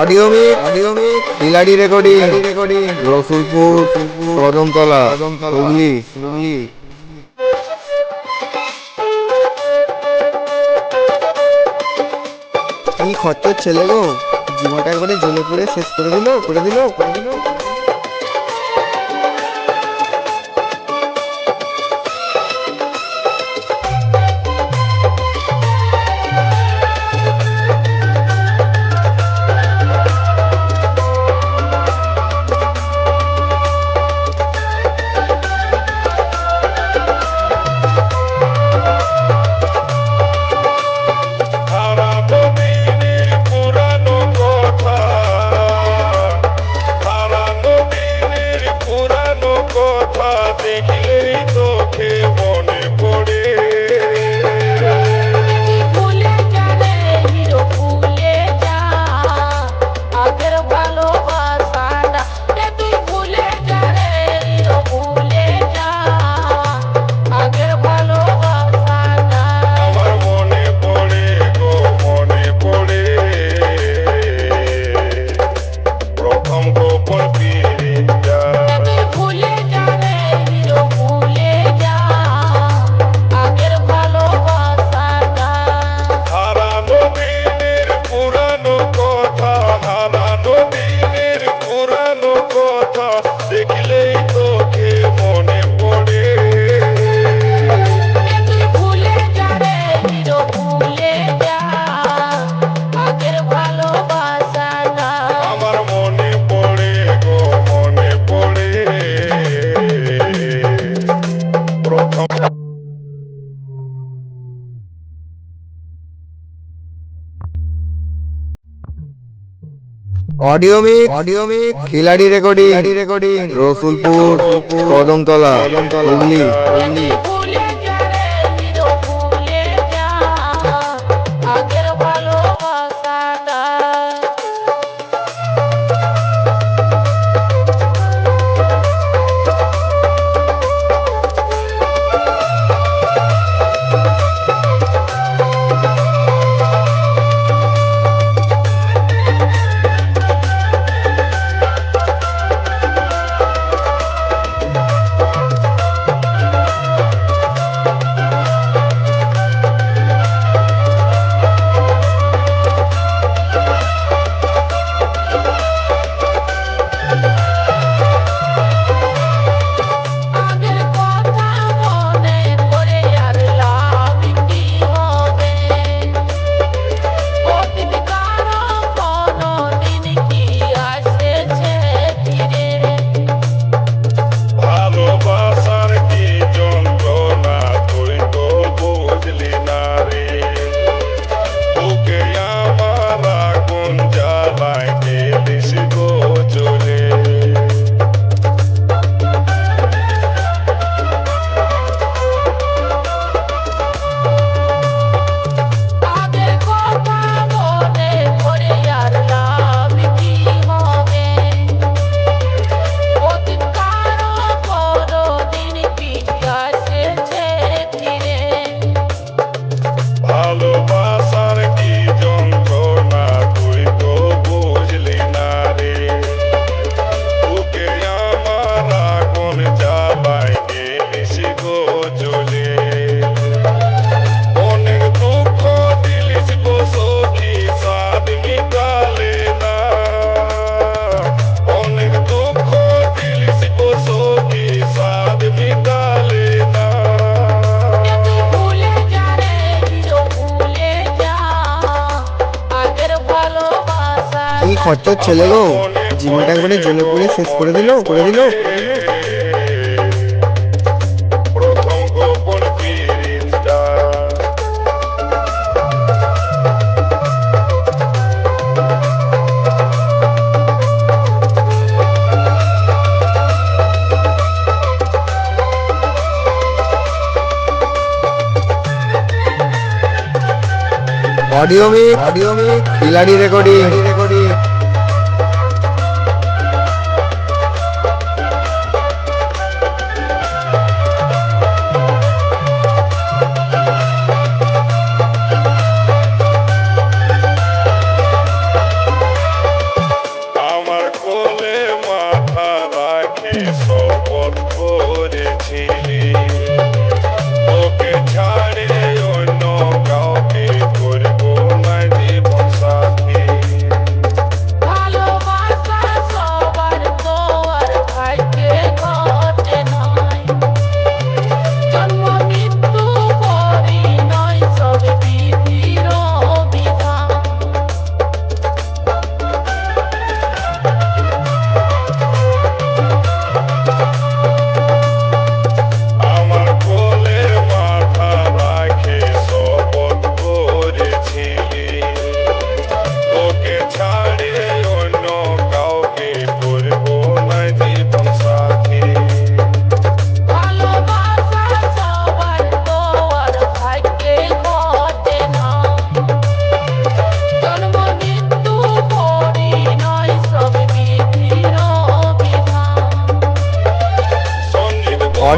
অনিয়মিত অনিয়মিত। বিলাডি রেকর্ডিং রেকর্ডিং। রসুলপুর কদমতলা কদমতলা হুগলি। হুগলি। কি খরচর ছেলে গো জীবনটা একবারে জ্বলে পুড়ে শেষ করে দিল করে দিল করে দিল। one. দেখলেই তোকে মনে পড়ে। অডিও মিক অডিও মিক খিলাড়ি রেকর্ডিং রেকর্ডিং রসুলপুর কদমতলা হুগলি হুগলি ঘরটা ছেলে গো। জীবনটা একবারে জলে পুড়ে শেষ করে দিল করে দিল। Audio mic audio mic recording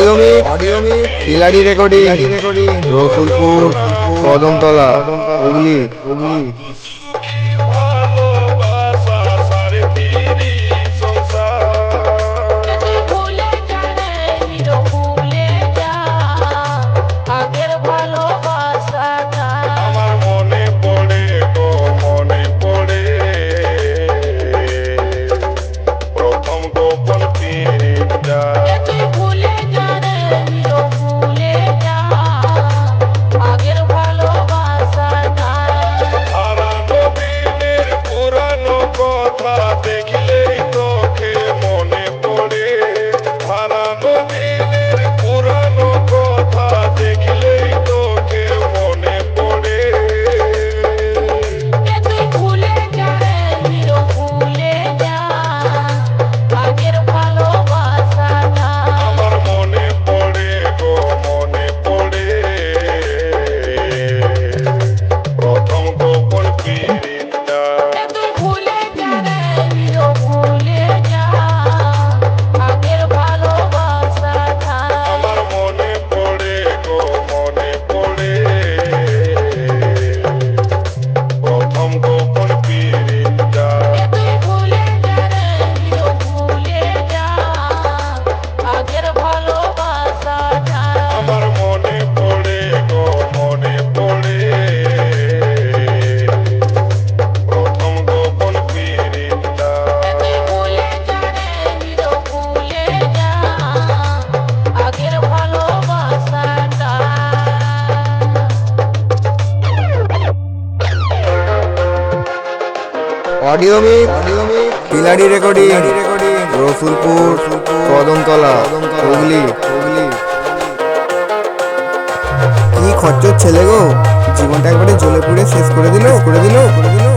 audio বিলাডি recording Rasulpur Kadamtala Hooghly Hooghly audio পিলারি রেকর্ডিং, রসুলপুর, কদমতলা, হুগলি। কি খরচ ছেলে গো? জীবনটা একবারে জ্বলে পুড়ে শেষ করে দিল করে দিল করে দিল।